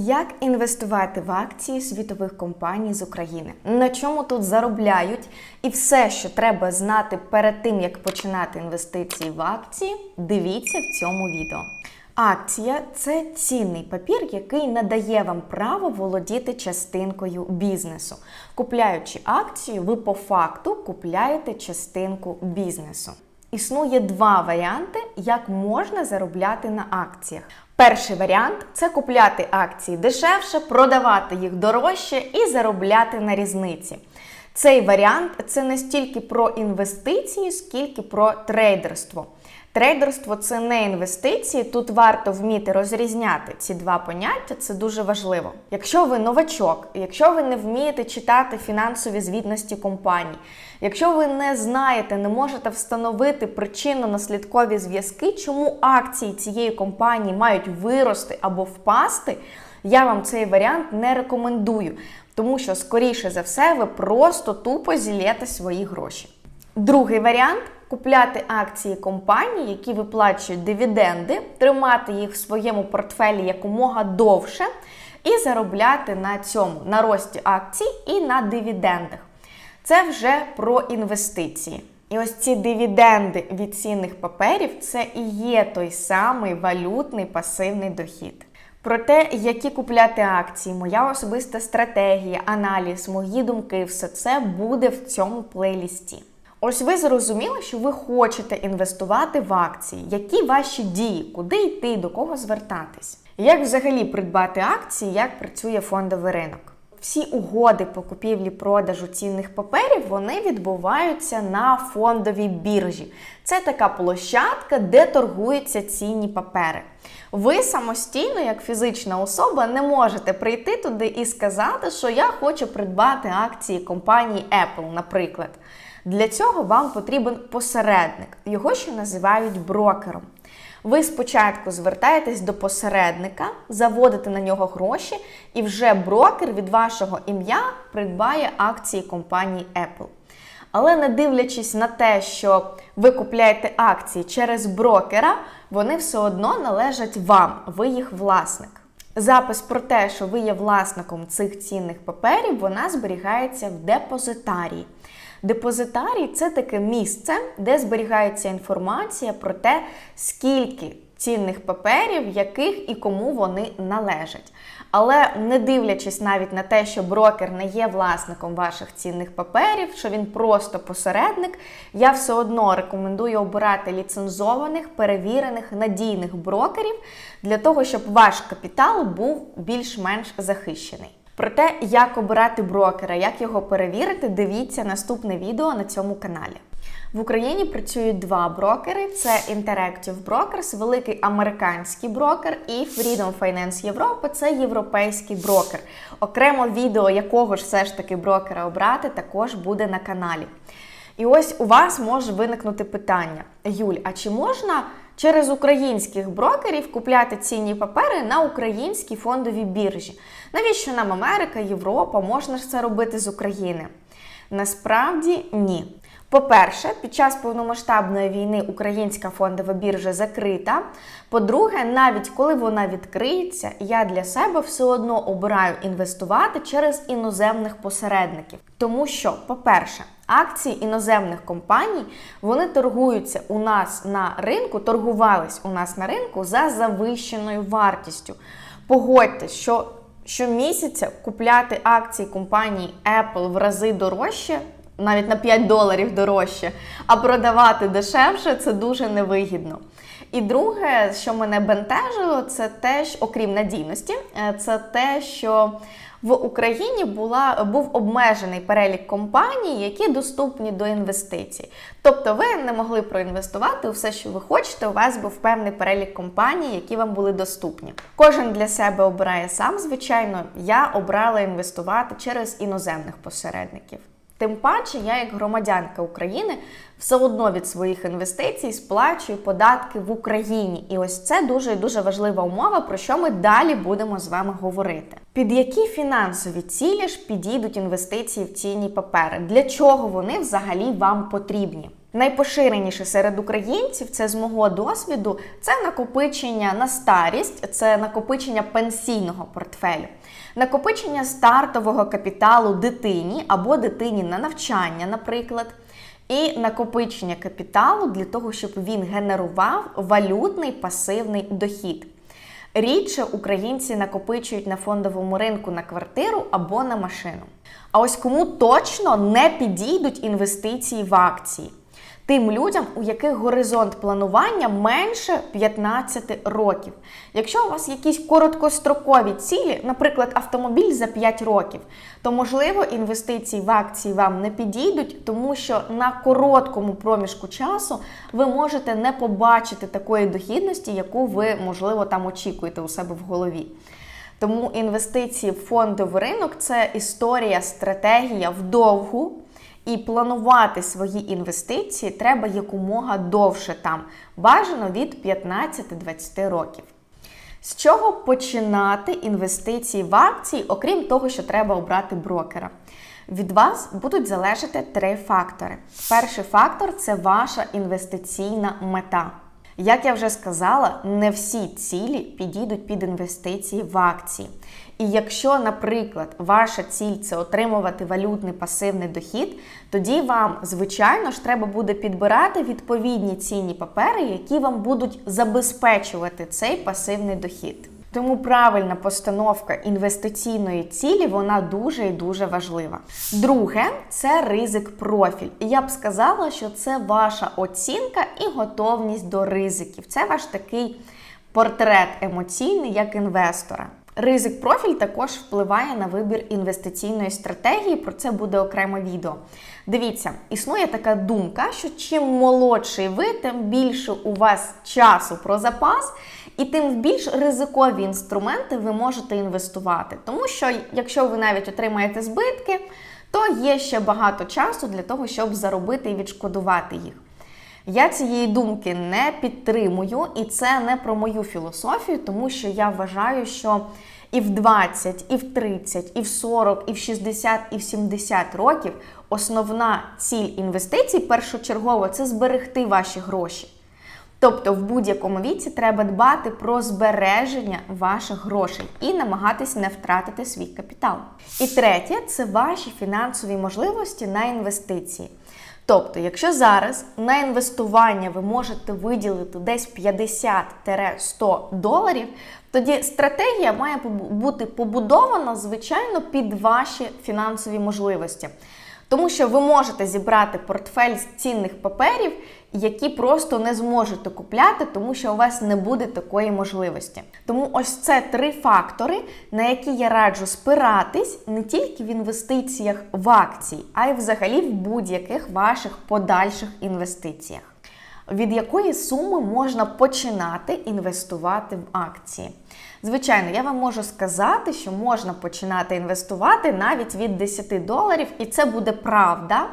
Як інвестувати в акції світових компаній з України? На чому тут заробляють? І все, що треба знати перед тим, як починати інвестиції в акції, дивіться в цьому відео. Акція це цінний папір, який надає вам право володіти частинкою бізнесу. Купляючи акцію, ви по факту купляєте частинку бізнесу. Існує два варіанти, як можна заробляти на акціях. Перший варіант це купляти акції дешевше, продавати їх дорожче і заробляти на різниці. Цей варіант це не стільки про інвестиції, скільки про трейдерство. Трейдерство це не інвестиції. Тут варто вміти розрізняти ці два поняття, це дуже важливо. Якщо ви новачок, якщо ви не вмієте читати фінансові звітності компаній, якщо ви не знаєте, не можете встановити причинно-наслідкові зв'язки, чому акції цієї компанії мають вирости або впасти, я вам цей варіант не рекомендую, тому що, скоріше за все, ви просто тупо зілєте свої гроші. Другий варіант купляти акції компаній, які виплачують дивіденди, тримати їх в своєму портфелі якомога довше і заробляти на цьому на рості акцій і на дивідендах. Це вже про інвестиції. І ось ці дивіденди від цінних паперів це і є той самий валютний пасивний дохід. Про те, які купляти акції, моя особиста стратегія, аналіз, мої думки, все це буде в цьому плейлісті. Ось ви зрозуміли, що ви хочете інвестувати в акції. Які ваші дії, куди йти, до кого звертатись? Як взагалі придбати акції, як працює фондовий ринок? Всі угоди по купівлі-продажу цінних паперів вони відбуваються на фондовій біржі. Це така площадка, де торгуються цінні папери. Ви самостійно, як фізична особа, не можете прийти туди і сказати, що я хочу придбати акції компанії Apple, наприклад. Для цього вам потрібен посередник, його ще називають брокером. Ви спочатку звертаєтесь до посередника, заводите на нього гроші, і вже брокер від вашого ім'я придбає акції компанії Apple. Але не дивлячись на те, що ви купляєте акції через брокера, вони все одно належать вам, ви їх власник. Запис про те, що ви є власником цих цінних паперів, вона зберігається в депозитарії. Депозитарій це таке місце, де зберігається інформація про те, скільки цінних паперів, яких і кому вони належать. Але не дивлячись навіть на те, що брокер не є власником ваших цінних паперів, що він просто посередник, я все одно рекомендую обирати ліцензованих, перевірених, надійних брокерів для того, щоб ваш капітал був більш-менш захищений. Про те, як обирати брокера, як його перевірити, дивіться наступне відео на цьому каналі. В Україні працюють два брокери: це Interactive Brokers, великий американський брокер, і Freedom Finance Європа це європейський брокер. Окремо відео, якого ж все ж таки брокера обрати, також буде на каналі. І ось у вас може виникнути питання: Юль, а чи можна через українських брокерів купляти цінні папери на українській фондовій біржі? Навіщо нам Америка, Європа? Можна ж це робити з України? Насправді ні. По-перше, під час повномасштабної війни українська фондова біржа закрита. По-друге, навіть коли вона відкриється, я для себе все одно обираю інвестувати через іноземних посередників. Тому що, по-перше, акції іноземних компаній вони торгуються у нас на ринку, торгувались у нас на ринку за завищеною вартістю. Погодьтесь, що щомісяця купляти акції компанії Apple в рази дорожче навіть на 5 доларів дорожче, а продавати дешевше це дуже невигідно. І друге, що мене бентежило, це те, що, окрім надійності, е, це те, що в Україні була, був обмежений перелік компаній, які доступні до інвестицій. Тобто ви не могли проінвестувати у все, що ви хочете, у вас був певний перелік компаній, які вам були доступні. Кожен для себе обирає сам, звичайно, я обрала інвестувати через іноземних посередників. Тим паче, я, як громадянка України, все одно від своїх інвестицій сплачую податки в Україні. І ось це дуже і дуже важлива умова, про що ми далі будемо з вами говорити. Під які фінансові цілі ж підійдуть інвестиції в цінні папери? Для чого вони взагалі вам потрібні? Найпоширеніше серед українців це з мого досвіду це накопичення на старість, це накопичення пенсійного портфелю, накопичення стартового капіталу дитині або дитині на навчання, наприклад, і накопичення капіталу для того, щоб він генерував валютний пасивний дохід. Рідше українці накопичують на фондовому ринку на квартиру або на машину. А ось кому точно не підійдуть інвестиції в акції тим людям, у яких горизонт планування менше 15 років. Якщо у вас якісь короткострокові цілі, наприклад, автомобіль за 5 років, то можливо інвестиції в акції вам не підійдуть, тому що на короткому проміжку часу ви можете не побачити такої дохідності, яку ви, можливо, там очікуєте у себе в голові. Тому інвестиції в фондовий ринок це історія, стратегія вдовгу. І планувати свої інвестиції треба якомога довше там, бажано від 15-20 років. З чого починати інвестиції в акції, окрім того, що треба обрати брокера? Від вас будуть залежати три фактори. Перший фактор це ваша інвестиційна мета. Як я вже сказала, не всі цілі підійдуть під інвестиції в акції. І якщо, наприклад, ваша ціль це отримувати валютний пасивний дохід, тоді вам, звичайно ж, треба буде підбирати відповідні цінні папери, які вам будуть забезпечувати цей пасивний дохід. Тому правильна постановка інвестиційної цілі вона дуже і дуже важлива. Друге це ризик профіль. Я б сказала, що це ваша оцінка і готовність до ризиків. Це ваш такий портрет емоційний як інвестора. Ризик профіль також впливає на вибір інвестиційної стратегії. Про це буде окреме відео. Дивіться, існує така думка, що чим молодший ви, тим більше у вас часу про запас, і тим в більш ризикові інструменти ви можете інвестувати. Тому що, якщо ви навіть отримаєте збитки, то є ще багато часу для того, щоб заробити і відшкодувати їх. Я цієї думки не підтримую, і це не про мою філософію, тому що я вважаю, що і в 20, і в 30, і в 40, і в 60, і в 70 років основна ціль інвестицій першочергово це зберегти ваші гроші. Тобто в будь-якому віці треба дбати про збереження ваших грошей і намагатись не втратити свій капітал. І третє це ваші фінансові можливості на інвестиції. Тобто, якщо зараз на інвестування ви можете виділити десь 50-100 доларів, тоді стратегія має бути побудована, звичайно, під ваші фінансові можливості. Тому що ви можете зібрати портфель з цінних паперів, які просто не зможете купляти, тому що у вас не буде такої можливості. Тому ось це три фактори, на які я раджу спиратись не тільки в інвестиціях в акції, а й взагалі в будь-яких ваших подальших інвестиціях. Від якої суми можна починати інвестувати в акції? Звичайно, я вам можу сказати, що можна починати інвестувати навіть від 10 доларів, і це буде правда.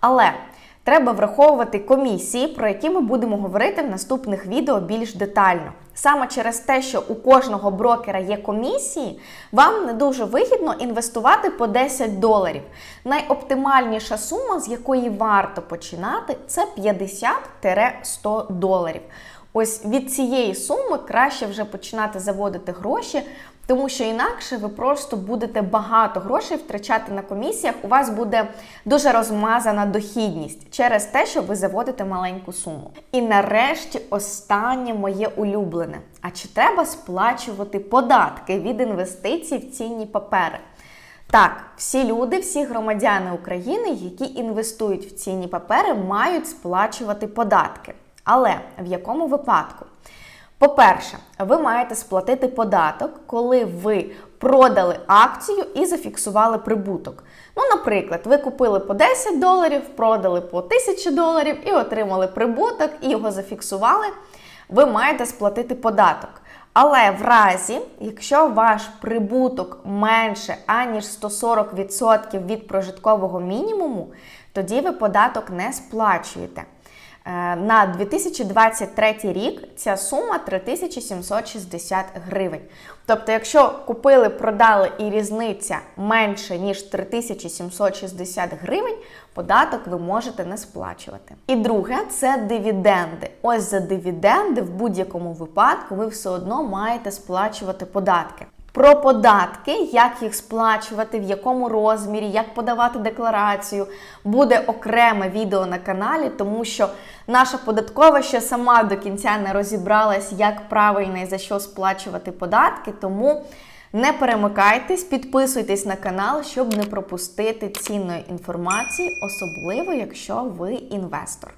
Але треба враховувати комісії, про які ми будемо говорити в наступних відео більш детально. Саме через те, що у кожного брокера є комісії, вам не дуже вигідно інвестувати по 10 доларів. Найоптимальніша сума, з якої варто починати, це 50-100 доларів. Ось від цієї суми краще вже починати заводити гроші, тому що інакше ви просто будете багато грошей втрачати на комісіях. У вас буде дуже розмазана дохідність через те, що ви заводите маленьку суму. І нарешті останнє моє улюблене. А чи треба сплачувати податки від інвестицій в цінні папери? Так, всі люди, всі громадяни України, які інвестують в цінні папери, мають сплачувати податки. Але в якому випадку? По-перше, ви маєте сплатити податок, коли ви продали акцію і зафіксували прибуток. Ну, наприклад, ви купили по 10 доларів, продали по 1000 доларів і отримали прибуток, і його зафіксували. Ви маєте сплатити податок. Але в разі, якщо ваш прибуток менше аніж 140% від прожиткового мінімуму, тоді ви податок не сплачуєте. Е, На 2023 рік ця сума 3760 гривень. Тобто, якщо купили, продали і різниця менше ніж 3760 гривень, податок ви можете не сплачувати. І друге це дивіденди. Ось за дивіденди в будь-якому випадку ви все одно маєте сплачувати податки. Про податки, як їх сплачувати, в якому розмірі, як подавати декларацію, буде окреме відео на каналі, тому що наша податкова ще сама до кінця не розібралась, як правильно і за що сплачувати податки. Тому не перемикайтесь, підписуйтесь на канал, щоб не пропустити цінної інформації, особливо якщо ви інвестор.